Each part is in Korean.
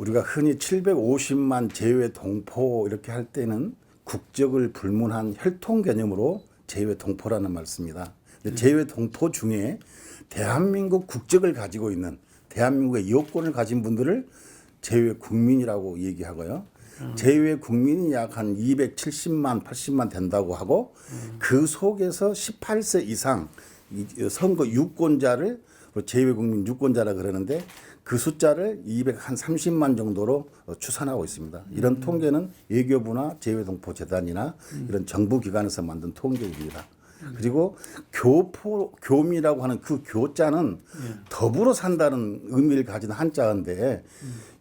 우리가 흔히 750만 제외 동포 이렇게 할 때는 국적을 불문한 혈통 개념으로 제외 동포라는 말 씁니다. 근데 제외 동포 중에 대한민국 국적을 가지고 있는 대한민국의 여권을 가진 분들을 제외 국민이라고 얘기하고요. 제외 국민이 약 한 270만, 80만 된다고 하고 그 속에서 18세 이상 이 선거 유권자를 제외 국민 유권자라 그러는데 그 숫자를 230만 정도로 어, 추산하고 있습니다. 이런 통계는 외교부나 제외동포재단이나 이런 정부 기관에서 만든 통계입니다. 그리고 교포 교미라고 하는 그 교자는 더불어 산다는 의미를 가진 한자인데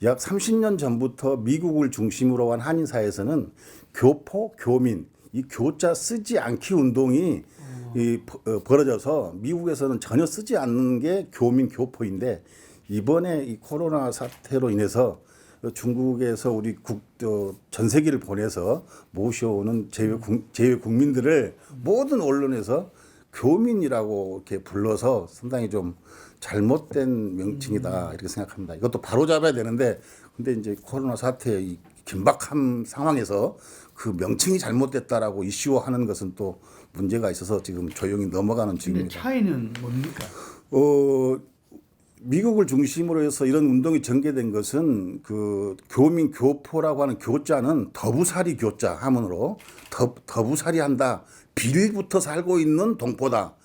약 30년 전부터 미국을 중심으로 한 한인 사회에서는 교포 교민 이 교자 쓰지 않기 운동이 이 버- 어, 벌어져서 미국에서는 전혀 쓰지 않는 게 교민 교포인데 이번에 이 코로나 사태로 인해서 중국에서 우리 국, 어, 전 세계를 보내서 모셔오는 제외, 국, 제외 국민들을 모든 언론에서 교민이라고 이렇게 불러서 상당히 좀 잘못된 명칭이다 이렇게 생각합니다. 이것도 바로 잡아야 되는데 근데 이제 코로나 사태 이 긴박한 상황에서 그 명칭이 잘못됐다라고 이슈화하는 것은 또 문제가 있어서 지금 조용히 넘어가는 중입니다. 차이는 뭡니까? 어, 미국을 중심으로 해서 이런 운동이 전개된 것은 그 교민 교포라고 하는 교자는 더부살이 교자 하문으로 더, 더부살이 한다. 빌부터 살고 있는 동포다.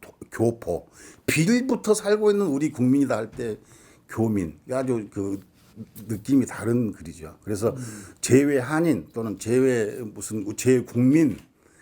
도- 교포. 빌부터 살고 있는 우리 국민이다 할 때 교민. 아주 그 느낌이 다른 글이죠. 그래서 제외 한인 또는 제외 무슨 제외 국민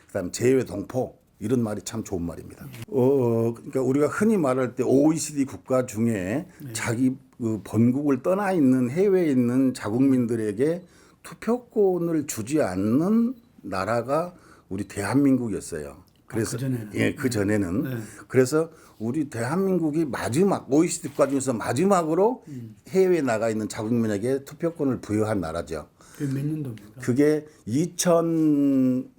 그다음 제외 동포 이런 말이 참 좋은 말입니다. 어, 그러니까 우리가 흔히 말할 때 OECD 국가 중에 자기 그 본국을 떠나 있는 해외에 있는 자국민들에게 투표권을 주지 않는 나라가 우리 대한민국이었어요. 그래서 그전에는? 예, 그 전에는 그래서 우리 대한민국이 마지막 OECD 국가 중에서 마지막으로 해외에 나가 있는 자국민에게 투표권을 부여한 나라죠. 그몇 년도입니까? 그게 2000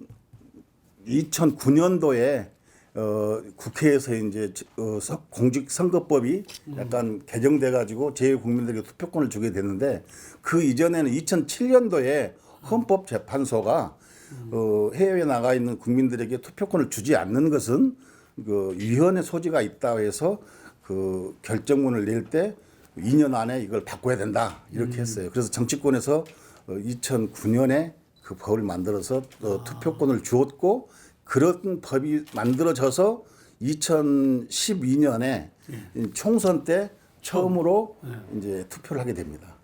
2009년도에 어, 국회에서 이제 어, 서- 공직선거법이 약간 개정돼 가지고 제 국민들에게 투표권을 주게 됐는데 그 이전에는 2007년도에 헌법재판소가 어, 해외에 나가 있는 국민들에게 투표권을 주지 않는 것은 그 위헌의 소지가 있다 해서 그 결정문을 낼 때 2년 안에 이걸 바꿔야 된다 이렇게 했어요. 그래서 정치권에서 어, 2009년에 그 법을 만들어서 어, 투표권을 주었고 그런 법이 만들어져서 2012년에 총선 때 처음으로 이제 투표를 하게 됩니다.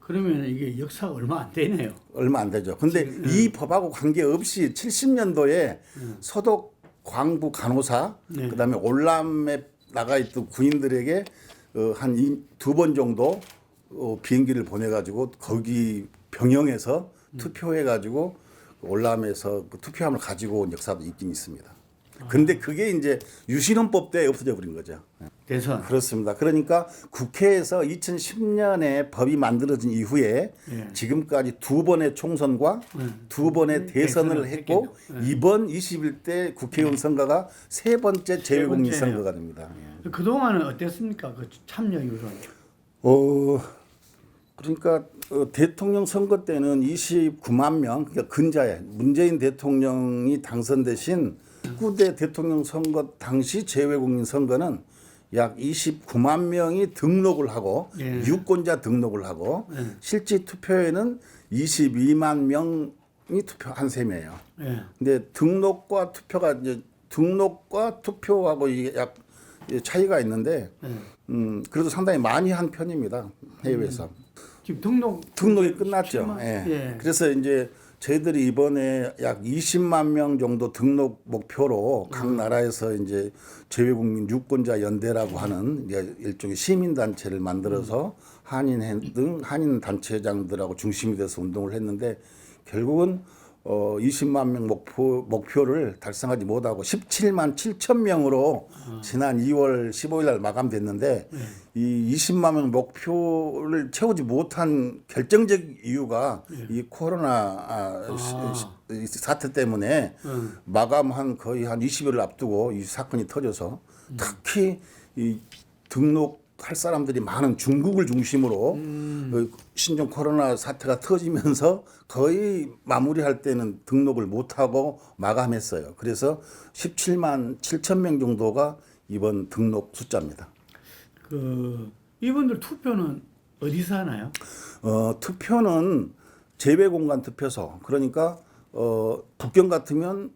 그러면 이게 역사가 얼마 안 되네요. 얼마 안 되죠. 근데 이 법하고 관계없이 70년도에 서독 광부 간호사 네. 그다음에 올람에 나가 있던 군인들에게 어, 한두 번 정도 어, 비행기를 보내 가지고 거기 병영에서 투표해 가지고 올람에서 그 투표함을 가지고 온 역사도 있긴 있습니다. 근데 그게 이제 유신헌법 때 없어져 버린 거죠. 대선. 그렇습니다. 그러니까 국회에서 2010년에 법이 만들어진 이후에 예. 지금까지 두 번의 총선과 두 번의 대선을 대선을 했고. 이번 21대 국회의원 선거가 세 번째 재외국민. 선거가 됩니다. 예. 그 동안은 어땠습니까? 그 참여 이후로. 어 그러니까 어, 대통령 선거 때는 29만 명 그러니까 근자에 문재인 대통령이 당선되신 19대 대통령 선거 당시 재외국민 선거는 약 29만 명이 등록을 하고 예. 유권자 등록을 하고 예. 실제 투표에는 22만 명이 투표한 셈이에요. 예. 근데 등록과 투표가 이제 등록과 투표하고 이게 약 차이가 있는데 예. 음, 그래도 상당히 많이 한 편입니다. 해외에서. 지금 등록 등록이 끝났죠. 17만? 예. 예. 그래서 이제 저희들이 이번에 약 20만 명 정도 등록 목표로 각 음. 나라에서 이제 재외국민 유권자 연대라고 하는 이제 일종의 시민 단체를 만들어서 한인 등 한인 단체장들하고 중심이 돼서 운동을 했는데 결국은 어 20만 명 목표 목표를 달성하지 못하고 17만 7천 명으로 지난 2월 15일 날 마감됐는데 이 20만 명 목표를 채우지 못한 결정적 이유가 이 코로나 아, 이 사태 때문에 마감한 거의 한 20일을 앞두고 이 사건이 터져서 특히 이 등록 할 사람들이 많은 중국을 중심으로 음. 어, 신종 코로나 사태가 터지면서 거의 마무리할 때는 등록을 못 하고 마감했어요. 그래서 17만 7천 명 정도가 이번 등록 숫자입니다. 그 이분들 투표는 어디서 하나요? 어, 투표는 재외 공간 투표소 그러니까 어, 북경 같으면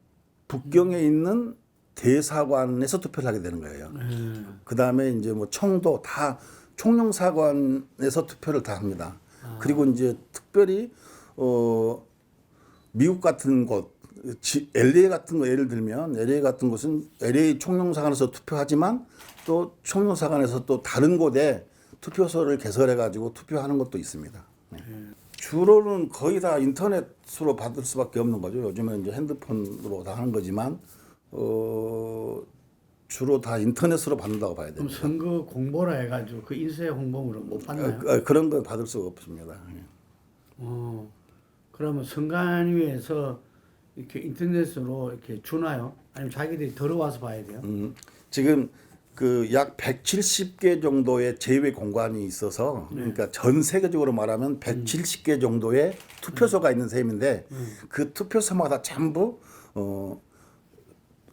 북경에 있는 대사관에서 투표를 하게 되는 거예요. 예. 그 다음에 이제 뭐 청도 다 총영사관에서 투표를 다 합니다. 그리고 이제 특별히 어 미국 같은 곳, 지- LA 같은 거 예를 들면 LA 같은 곳은 LA 총영사관에서 투표하지만 또 총영사관에서 또 다른 곳에 투표소를 개설해 가지고 투표하는 것도 있습니다. 네. 주로는 거의 다 인터넷으로 받을 수밖에 없는 거죠. 요즘은 이제 핸드폰으로 다 하는 거지만 어 주로 다 인터넷으로 받는다고 봐야 돼요. 그럼 선거 공보라 해가지고 그 인쇄 홍보물은 못 받나요? 어, 그런 건 받을 수가 없습니다. 예. 어, 그러면 선관위에서 이렇게 인터넷으로 이렇게 주나요? 아니면 자기들이 들어와서 봐야 돼요? 음, 지금 그 약 170개 정도의 제외 공간이 있어서 그러니까 전 세계적으로 말하면 170개 정도의 투표소가 있는 셈인데 그 투표소마다 전부 어,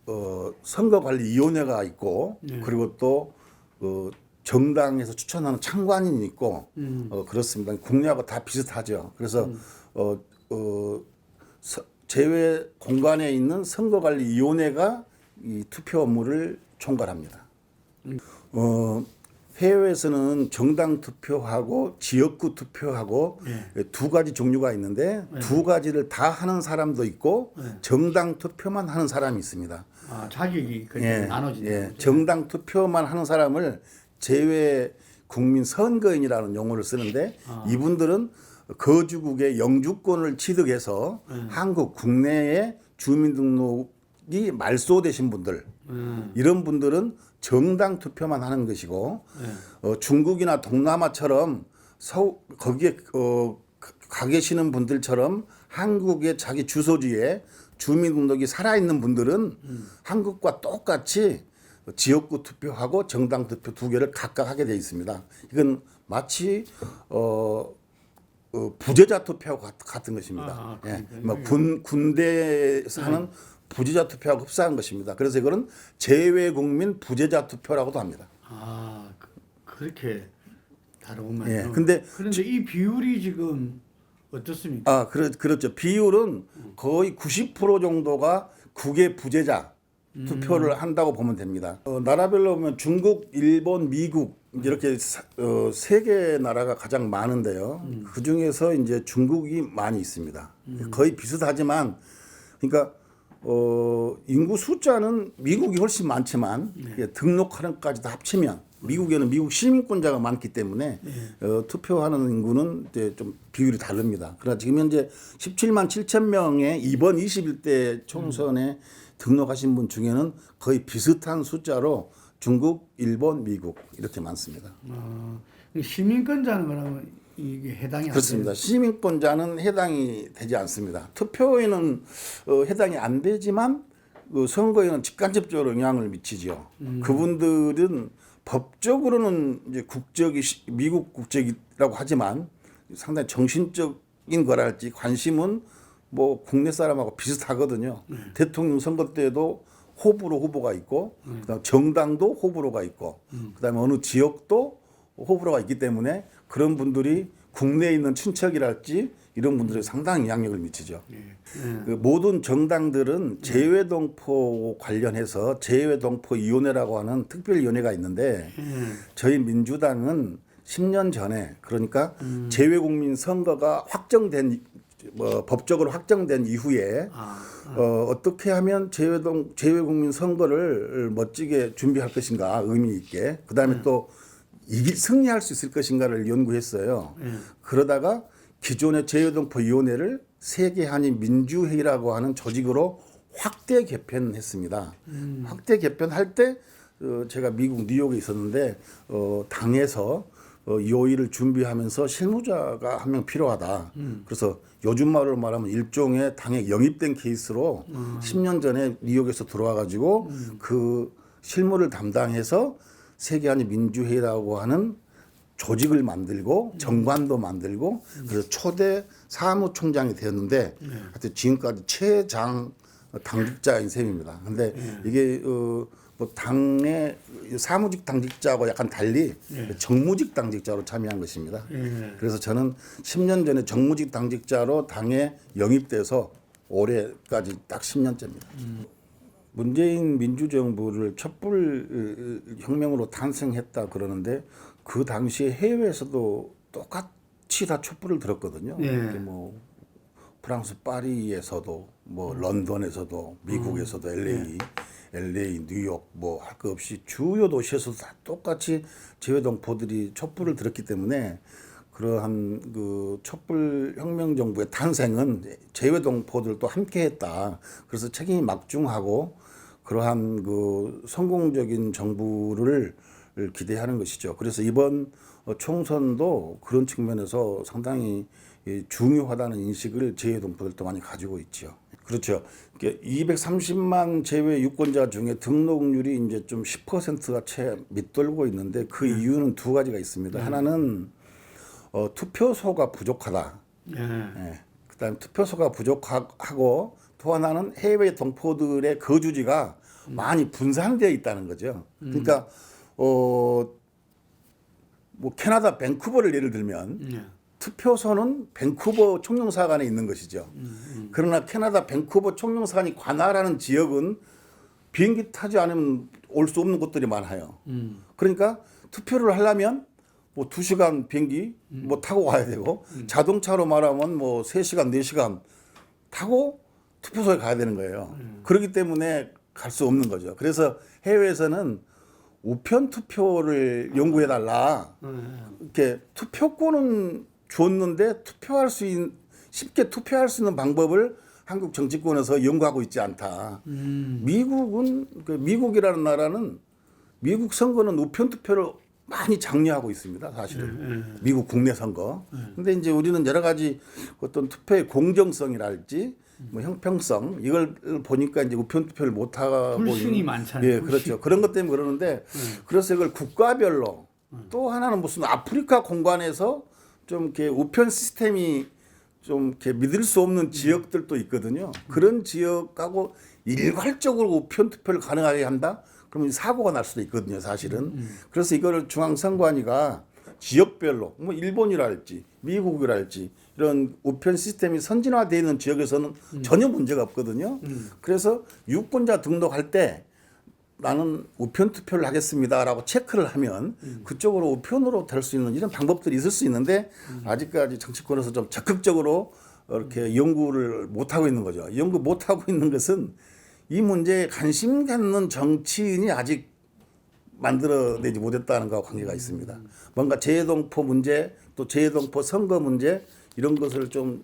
어, 선거관리위원회가 있고 그리고 또 어, 정당에서 추천하는 창관인이 있고 어, 그렇습니다. 국내하고 다 비슷하죠. 그래서 어, 어, 서- 제외 공간에 있는 선거관리위원회가 이 투표 업무를 총괄합니다. 어, 해외에서는 정당 투표하고 지역구 투표하고 두 가지 종류가 있는데 두 가지를 다 하는 사람도 있고 정당 투표만 하는 사람이 있습니다. 아, 자격이 그렇게 예, 나눠진다. 예. 정당 투표만 하는 사람을 제외 국민 선거인이라는 용어를 쓰는데 이분들은 거주국의 영주권을 취득해서 한국 국내에 주민등록이 말소되신 분들 음, 이런 분들은 정당 투표만 하는 것이고 어, 중국이나 동남아처럼 서 거기에 어, 가 계시는 분들처럼 한국의 자기 주소지에 주민등록이 살아있는 분들은 한국과 똑같이 지역구 투표하고 정당 투표 두 개를 각각 하게 돼 있습니다. 이건 마치 어, 어, 부재자 투표 같- 같은 것입니다. 아, 예, 그러니까요. 뭐군 군대에서 하는 부재자 투표하고 흡사한 것입니다. 그래서 이거는 재외국민 부재자 투표라고도 합니다. 아, 그, 그렇게 다르구만. 예, 근데 그런데 이 비율이 지금 어떻습니까? 아, 그렇, 그렇죠. 비율은 거의 90% 정도가 국외 부재자 투표를 한다고 보면 됩니다. 어, 나라별로 보면 중국, 일본, 미국 이렇게 사- 어, 세개 나라가 가장 많은데요. 그 중에서 이제 중국이 많이 있습니다. 거의 비슷하지만, 그러니까 어, 인구 숫자는 미국이 훨씬 많지만 이게 등록하는 까지도 합치면 미국에는 미국 시민권자가 많기 때문에 어, 투표하는 인구는 이제 좀 비율이 다릅니다. 그러나 지금 현재 17만 7천 명의 이번 21대 총선에 등록하신 분 중에는 거의 비슷한 숫자로 중국, 일본, 미국 이렇게 많습니다. 어, 시민권자는 그러면 이게 해당이 안 그렇습니다. 시민권자는 해당이 되지 않습니다. 투표에는 어, 해당이 안 되지만 그 선거에는 직간접적으로 영향을 미치죠. 그분들은 법적으로는 이제 국적이 시- 미국 국적이라고 하지만 상당히 정신적인 거랄지 관심은 뭐 국내 사람하고 비슷하거든요. 대통령 선거 때도 호불호 후보가 있고 그다음 정당도 호불호가 있고 그다음에 어느 지역도 호불호가 있기 때문에 그런 분들이 국내에 있는 친척이랄지 이런 분들이 상당히 영향력을 미치죠. 그 모든 정당들은 재외동포 관련해서 재외동포 위원회라고 하는 특별위원회가 있는데 저희 민주당은 10년 전에 그러니까 재외국민 선거가 확정된 뭐 법적으로 확정된 이후에 아, 어, 어떻게 하면 재외동 재외국민 선거를 멋지게 준비할 것인가 의미 있게. 그다음에 또 이기 승리할 수 있을 것인가를 연구했어요. 그러다가 기존의 재외동포위원회를 세계 한인 민주회의라고 하는 조직으로 확대 개편했습니다. 확대 개편할 때 어, 제가 미국 뉴욕에 있었는데 어, 당에서 어, 이 호의를 준비하면서 실무자가 한 명 필요하다. 그래서 요즘 말로 말하면 일종의 당에 영입된 케이스로 10년 전에 뉴욕에서 들어와 가지고 그 실무를 담당해서 세계한의 민주회의라고 하는 조직을 만들고 정관도 만들고 그래서 초대 사무총장이 되었는데 하여튼 지금까지 최장 당직자인 셈입니다. 근데 이게 어, 뭐 당의 사무직 당직자하고 약간 달리 정무직 당직자로 참여한 것입니다. 예. 그래서 저는 10년 전에 정무직 당직자로 당에 영입돼서 올해까지 딱 10년째입니다. 문재인 민주정부를 촛불 어, 혁명으로 탄생했다 그러는데 그 당시에 해외에서도 똑같이 다 촛불을 들었거든요. 예. 뭐 프랑스 파리에서도 뭐 런던에서도 미국에서도 LA, LA, 뉴욕 뭐할거 없이 주요 도시에서도 다 똑같이 재외동포들이 촛불을 들었기 때문에 그러한 그 촛불 혁명 정부의 탄생은 재외동포들도 함께했다. 그래서 책임이 막중하고 그러한 그 성공적인 정부를 기대하는 것이죠. 그래서 이번 어, 총선도 그런 측면에서 상당히 이 중요하다는 인식을 재외동포들도 많이 가지고 있죠. 그렇죠. 230만 재외 유권자 중에 등록률이 이제 좀 10%가 채 밑돌고 있는데 그 이유는 두 가지가 있습니다. 하나는 어, 투표소가 부족하다. 예. 예. 그다음에 투표소가 부족하고 또 하나는 해외 동포들의 거주지가 많이 분산되어 있다는 거죠. 그러니까 어 뭐 캐나다 밴쿠버를 예를 들면 예. 투표소는 밴쿠버 총영사관에 있는 것이죠. 그러나 캐나다 밴쿠버 총영사관이 관할하는 지역은 비행기 타지 않으면 올 수 없는 곳들이 많아요. 그러니까 투표를 하려면 뭐두 시간 비행기 뭐 타고 와야 되고 자동차로 말하면 뭐세 시간 네 시간 타고 투표소에 가야 되는 거예요. 그렇기 때문에 갈 수 없는 거죠. 그래서 해외에서는 우편 투표를 연구해 달라. 이렇게 투표권은 줬는데 투표할 수 있는 쉽게 투표할 수 있는 방법을 한국 정치권에서 연구하고 있지 않다. 미국은 그 미국이라는 나라는 미국 선거는 우편 투표를 많이 장려하고 있습니다. 사실은 미국 국내 선거. 근데 이제 우리는 여러 가지 어떤 투표의 공정성이랄지 뭐 형평성 이걸 보니까 이제 우편 투표를 못 하고 불신이 있는- 많잖아요, 예, 불신. 그렇죠. 그런 것 때문에 그러는데 그래서 이걸 국가별로 또 하나는 무슨 아프리카 공간에서 좀 이렇게 우편 시스템이 좀 이렇게 믿을 수 없는 지역들도 있거든요. 그런 지역하고 일괄적으로 우편 투표를 가능하게 한다? 그러면 사고가 날 수도 있거든요, 사실은. 그래서 이거를 중앙선관위가 지역별로 뭐 일본이랄지 미국이랄지 이런 우편 시스템이 선진화되어 있는 지역에서는 전혀 문제가 없거든요. 그래서 유권자 등록할 때 나는 우편 투표를 하겠습니다라고 체크를 하면 그쪽으로 우편으로 될 수 있는 이런 방법들이 있을 수 있는데 아직까지 정치권에서 좀 적극적으로 이렇게 연구를 못 하고 있는 거죠. 연구 못 하고 있는 것은 이 문제에 관심 갖는 정치인이 아직 만들어내지 못했다는 것과 관계가 있습니다. 뭔가 재해동포 문제 또 재해동포 선거 문제 이런 것을 좀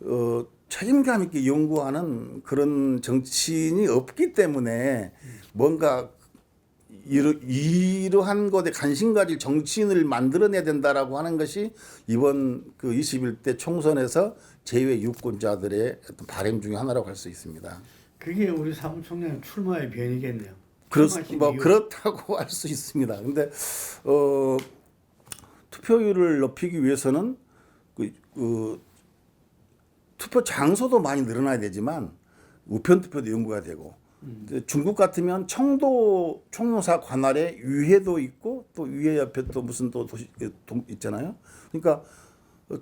어, 책임감 있게 연구하는 그런 정치인이 없기 때문에 뭔가 이러, 이러한 것에 관심 가질 정치인을 만들어내야 된다라고 하는 것이 이번 그 21대 총선에서 제외 유권자들의 어떤 바램 중에 하나라고 할 수 있습니다. 그게 우리 사무총장 출마의 변이겠네요. 그렇, 뭐 이유. 그렇다고 할 수 있습니다. 근데 어, 투표율을 높이기 위해서는 그, 그 투표 장소도 많이 늘어나야 되지만 우편 투표도 연구가 되고 이제 중국 같으면 청도 총무사 관할에 위회도 있고 또 위회 옆에 또 무슨 또 도시 그 동- 있잖아요. 그러니까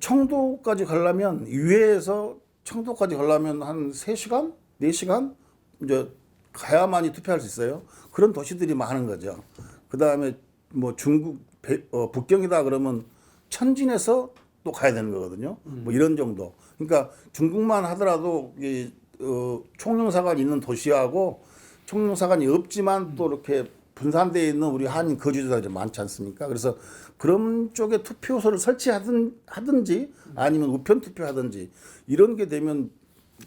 청도까지 가려면 위회에서 청도까지 가려면 한 3시간, 4시간 이제 가야만이 투표할 수 있어요. 그런 도시들이 많은 거죠. 그다음에 뭐 중국 배- 어, 북경이다 그러면 천진에서 또 가야 되는 거거든요. 뭐 이런 정도. 그러니까 중국만 하더라도 이 어, 총영사관이 있는 도시하고 총영사관이 없지만 또 이렇게 분산되어 있는 우리 한인 거주자들이 많지 않습니까? 그래서 그런 쪽에 투표소를 설치하든 하든지 아니면 우편 투표하든지 이런 게 되면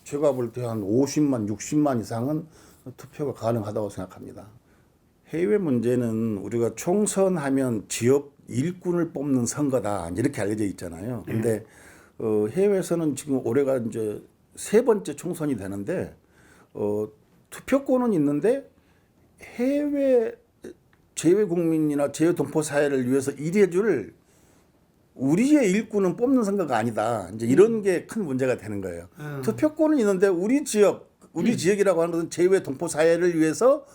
제가 볼 때 한 50만, 60만 이상은 투표가 가능하다고 생각합니다. 해외 문제는 우리가 총선하면 지역 일꾼을 뽑는 선거다 이렇게 알려져 있잖아요. 근데 어, 해외에서는 지금 올해가 이제 세 번째 총선이 되는데 어, 투표권은 있는데 해외 제외 국민이나 제외 동포 사회를 위해서 일해줄 우리의 일꾼은 뽑는 선거가 아니다. 이제 이런 게큰 문제가 되는 거예요. 음. 투표권은 있는데 우리 지역, 우리 지역이라고 하는 것은 제외 동포 사회를 위해서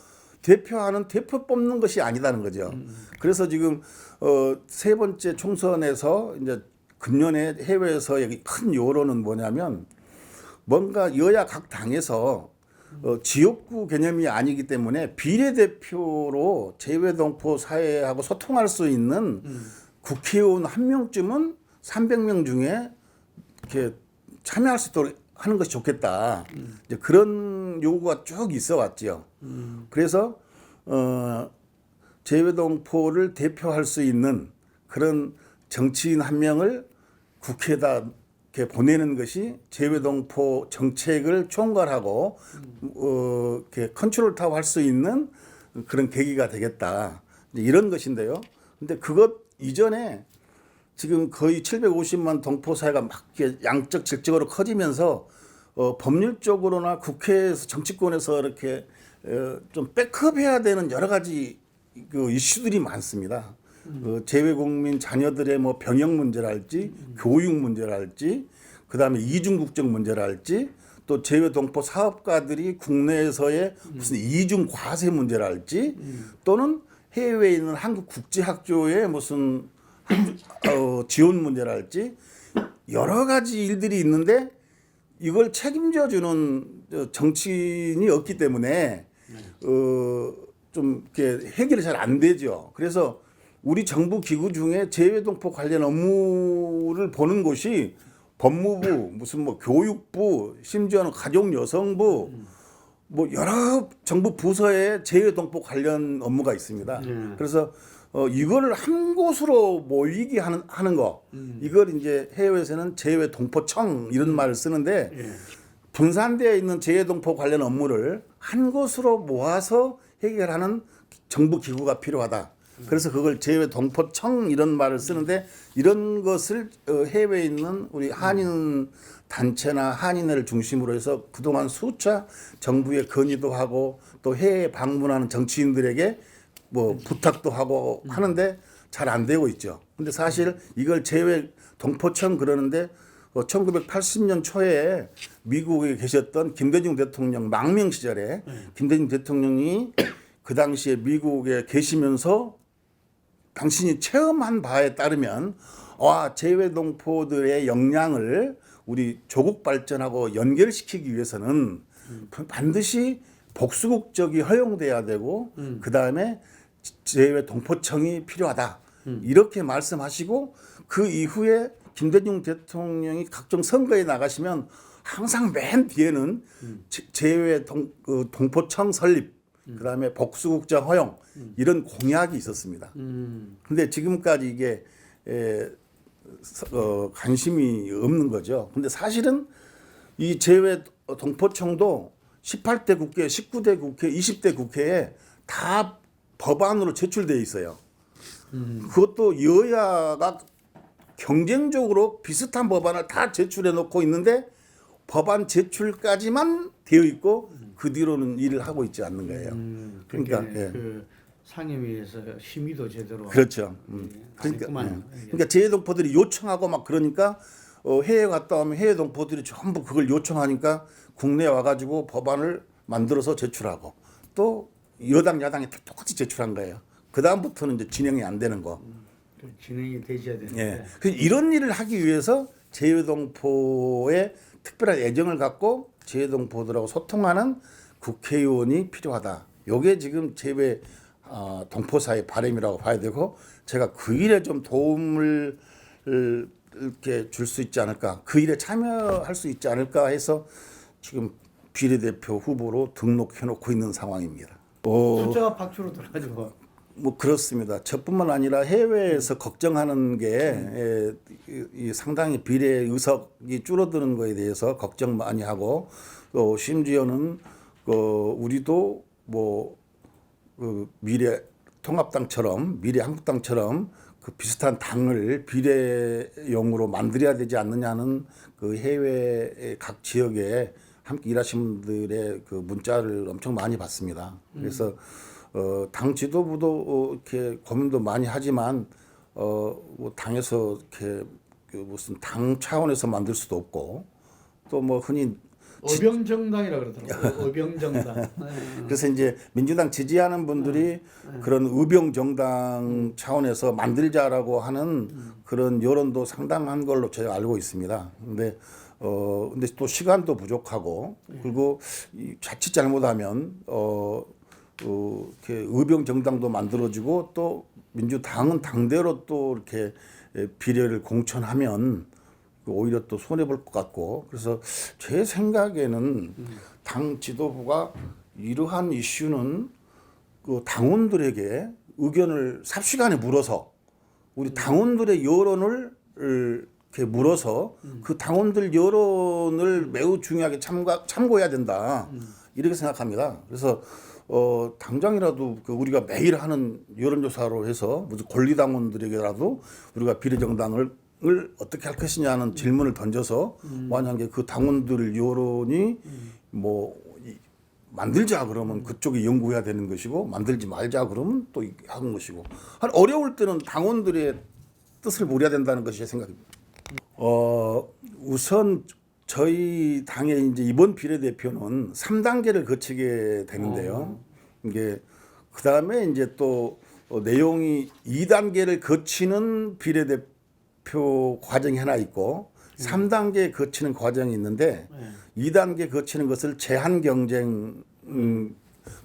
대표하는 대표 뽑는 것이 아니다는 거죠. 그래서 지금 어, 세 번째 총선에서 이제 금년에 해외에서 여기 큰 요론은 뭐냐면 뭔가 여야 각 당에서 어, 지역구 개념이 아니기 때문에 비례대표로 제외동포 사회하고 소통할 수 있는 국회의원 한 명쯤은 300명 중에 이렇게 참여할 수 있도록 하는 것이 좋겠다. 이제 그런 요구가 쭉 있어 왔죠. 그래서 어, 제외동포를 대표할 수 있는 그런 정치인 한 명을 국회에다 이렇게 보내는 것이 제외동포 정책을 총괄하고 어, 이렇게 컨트롤 타워 할 수 있는 그런 계기가 되겠다. 이런 것인데요. 근데 그것 이전에 지금 거의 750만 동포 사회가 막 양적 질적으로 커지면서 어, 법률적으로나 국회에서 정치권에서 이렇게 어, 좀 백업해야 되는 여러 가지 그 이슈들이 많습니다. 그 재외국민 자녀들의 뭐 병역 문제랄지 교육 문제랄지 그다음에 이중 국적 문제랄지 또 재외 동포 사업가들이 국내에서의 무슨 이중 과세 문제랄지 또는 해외에 있는 한국 국제학교의 무슨 어, 지원 문제랄지 여러 가지 일들이 있는데 이걸 책임져 주는 정치인이 없기 때문에 어좀 이렇게 해결이 잘 안 되죠. 그래서 우리 정부 기구 중에 재외동포 관련 업무를 보는 곳이 법무부, 무슨 뭐 교육부, 심지어는 가족 여성부 뭐 여러 정부 부서에 재외동포 관련 업무가 있습니다. 네. 그래서 어 이거를 한 곳으로 모이게 하는 하는 거. 이걸 이제 해외에서는 재외동포청 이런 말을 쓰는데 예. 분산되어 있는 재외동포 관련 업무를 한 곳으로 모아서 해결하는 정부 기구가 필요하다. 그래서 그걸 재외동포청 이런 말을 쓰는데 이런 것을 어, 해외에 있는 우리 한인 단체나 한인회를 중심으로 해서 그동안 수차 정부에 건의도 하고 또 해외 방문하는 정치인들에게 뭐 부탁도 하고 하는데 잘 안 되고 있죠. 근데 사실 이걸 재외 동포청 그러는데 어, 1980년 초에 미국에 계셨던 김대중 대통령 망명 시절에 김대중 대통령이 그 당시에 미국에 계시면서 당신이 체험한 바에 따르면 와 재외 동포들의 역량을 우리 조국 발전하고 연결시키기 위해서는 반드시 복수국적이 허용돼야 되고 그 다음에 재외 동포청이 필요하다 이렇게 말씀하시고 그 이후에 김대중 대통령이 각종 선거에 나가시면 항상 맨 뒤에는 제- 재외 동, 그 동포청 설립 그다음에 복수국적 허용 이런 공약이 있었습니다. 음. 근데 지금까지 이게 에, 서- 어, 관심이 없는 거죠. 근데 사실은 이 재외 동포청도 18대 국회, 19대 국회, 20대 국회에 다 법안으로 제출돼 있어요. 그것도 여야가 경쟁적으로 비슷한 법안을 다 제출해 놓고 있는데 법안 제출까지만 되어 있고 그 뒤로는 일을 하고 있지 않는 거예요. 음, 그러니까, 그러니까 예. 그 상임위에서 심의도 제대로 그렇죠. 음. 그러니까. 예. 그러니까 재외 동포들이 요청하고 막 그러니까 어, 해외 갔다 오면 해외 동포들이 전부 그걸 요청하니까 국내에 와가지고 법안을 만들어서 제출하고 또 여당 야당이 다 똑같이 제출한 거예요. 그 다음부터는 이제 진행이 안 되는 거. 그 진행이 되셔야 되는데 예. 그 이런 일을 하기 위해서 재외동포에 특별한 애정을 갖고 재외동포들하고 소통하는 국회의원이 필요하다. 요게 지금 재외 어, 동포사의 바람이라고 봐야 되고 제가 그 일에 좀 도움을 이렇게 줄 수 있지 않을까, 그 일에 참여할 수 있지 않을까 해서 지금 비례대표 후보로 등록해 놓고 있는 상황입니다. 어, 숫자가 박수로 들어가지고. 뭐 그렇습니다. 저뿐만 아니라 해외에서 걱정하는 게 에, 이, 이 상당히 비례 의석이 줄어드는 거에 대해서 걱정 많이 하고 또 심지어는 그 우리도 뭐 그 미래 통합당처럼 미래 한국당처럼 그 비슷한 당을 비례용으로 만들어야 되지 않느냐는 그 해외의 각 지역에 함께 일하신 분들의 그 문자를 엄청 많이 받습니다. 그래서 어, 당 지도부도 어, 이렇게 고민도 많이 하지만 어, 뭐 당에서 이렇게 그 무슨 당 차원에서 만들 수도 없고 또 뭐 흔히 어병정당이라 그러더라고요. 어병정당. 네. 그래서 이제 민주당 지지하는 분들이 그런 의병 정당 차원에서 만들자라고 하는 그런 여론도 상당한 걸로 제가 알고 있습니다. 근데 어 근데 또 시간도 부족하고 그리고 이 자칫 잘못하면 어, 어 이렇게 의병 정당도 만들어지고 또 민주당은 당대로 또 이렇게 에, 비례를 공천하면 오히려 또 손해 볼 것 같고 그래서 제 생각에는 당 지도부가 이러한 이슈는 그 당원들에게 의견을 삽시간에 물어서 우리 당원들의 여론을 이렇게 물어서 그 당원들 여론을 매우 중요하게 참가, 참고해야 된다 이렇게 생각합니다. 그래서 어 당장이라도 그 우리가 매일 하는 여론조사로 해서 무슨 권리당원들에게라도 우리가 비례정당을 을 어떻게 할 것이냐는 질문을 던져서 만약에 그 당원들 여론이 뭐 이- 만들자 그러면 그쪽이 연구해야 되는 것이고 만들지 말자 그러면 또 하는 것이고 한 어려울 때는 당원들의 뜻을 모려야 된다는 것이 제 생각입니다. 어 우선 저희 당의 이제 이번 비례대표는 3단계를 거치게 되는데요. 이게 그 다음에 이제 또 어, 내용이 2단계를 거치는 비례대표 과정이 하나 있고 3단계 거치는 과정이 있는데 2단계 거치는 것을 제한 경쟁 음,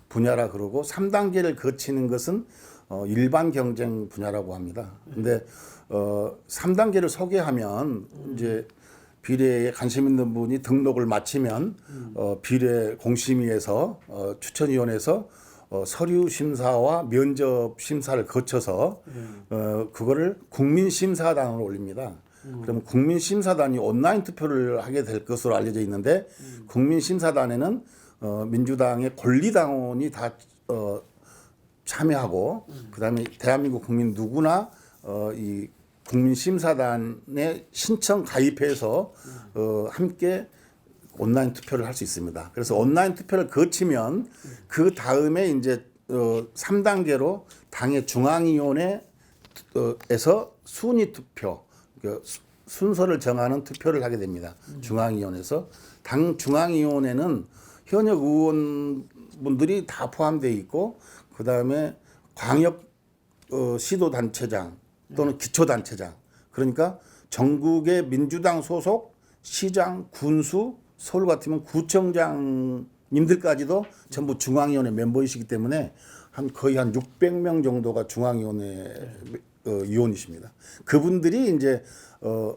분야라 그러고 3단계를 거치는 것은 어, 일반 경쟁 분야라고 합니다. 근데 어, 3단계를 소개하면 이제 비례에 관심 있는 분이 등록을 마치면 어, 비례 공심위에서 어, 추천위원회에서 어, 서류 심사와 면접 심사를 거쳐서 어, 그거를 국민 심사단으로 올립니다. 그럼 국민 심사단이 온라인 투표를 하게 될 것으로 알려져 있는데 국민 심사단에는 어, 민주당의 권리당원이 다 어, 참여하고 그다음에 대한민국 국민 누구나 어, 이 국민 심사단에 신청 가입해서 어, 함께 온라인 투표를 할 수 있습니다. 그래서 온라인 투표를 거치면 그 다음에 이제 어, 3단계로 당의 중앙위원회 어, 에서 순위 투표 그 수- 순서를 정하는 투표를 하게 됩니다. 중앙위원회에서 당 중앙위원회는 현역 의원분들이 다 포함되어 있고 그 다음에 광역 어, 시도단체장 또는 기초단체장 그러니까 전국의 민주당 소속 시장 군수 서울 같으면 구청장님들까지도 전부 중앙위원회 멤버이시기 때문에 한 거의 한 600명 정도가 중앙위원회 어, 위원이십니다. 그분들이 이제 어,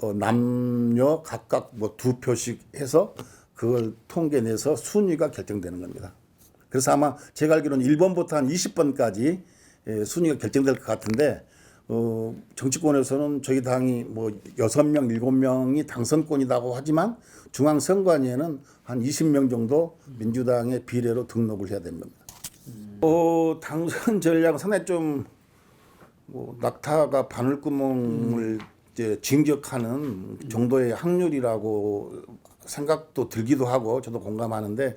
어, 남녀 각각 뭐 두 표씩 해서 그걸 통계 내서 순위가 결정되는 겁니다. 그래서 아마 제가 알기로는 1번부터 한 20번까지 예, 순위가 결정될 것 같은데 어, 정치권에서는 저희 당이 뭐 6명, 7명이 당선권이라고 하지만 중앙선관위에는 한 20명 정도 민주당의 비례로 등록을 해야 됩니다. 어, 당선 전략은 상당히 좀뭐 낙타가 바늘구멍을 이제 진격하는 정도의 확률이라고 생각도 들기도 하고 저도 공감하는데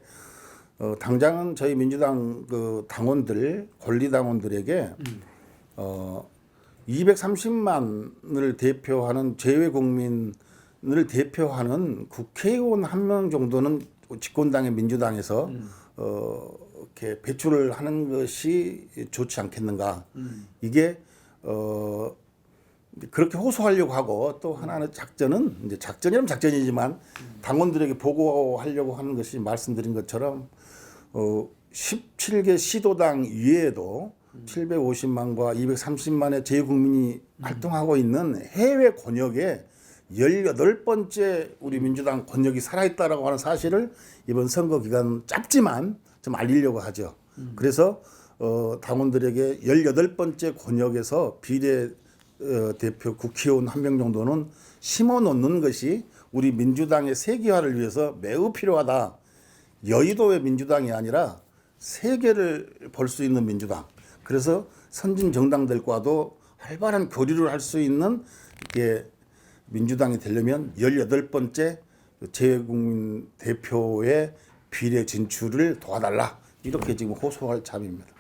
어, 당장은 저희 민주당 그 당원들 권리 당원들에게 어, 230만을 대표하는 재외 국민을 대표하는 국회의원 한 명 정도는 집권당의 민주당에서 어, 이렇게 배출을 하는 것이 좋지 않겠는가. 이게 어, 그렇게 호소하려고 하고 또 하나는 작전은 이제 작전이라면 작전이지만 당원들에게 보고하려고 하는 것이 말씀드린 것처럼 어 17개 시도당 이외에도 750만과 230만의 재국민이 활동하고 있는 해외 권역에 18번째 우리 민주당 권역이 살아있다라고 하는 사실을 이번 선거 기간 짧지만 좀 알리려고 하죠. 그래서 어, 당원들에게 18번째 권역에서 비례 어, 대표 국회의원 한 명 정도는 심어 놓는 것이 우리 민주당의 세계화를 위해서 매우 필요하다. 여의도의 민주당이 아니라 세계를 볼 수 있는 민주당. 그래서 선진 정당들과도 활발한 교류를 할 수 있는 이게 민주당이 되려면 18번째 재국민 대표의 비례 진출을 도와달라. 이렇게 지금 호소할 참입니다.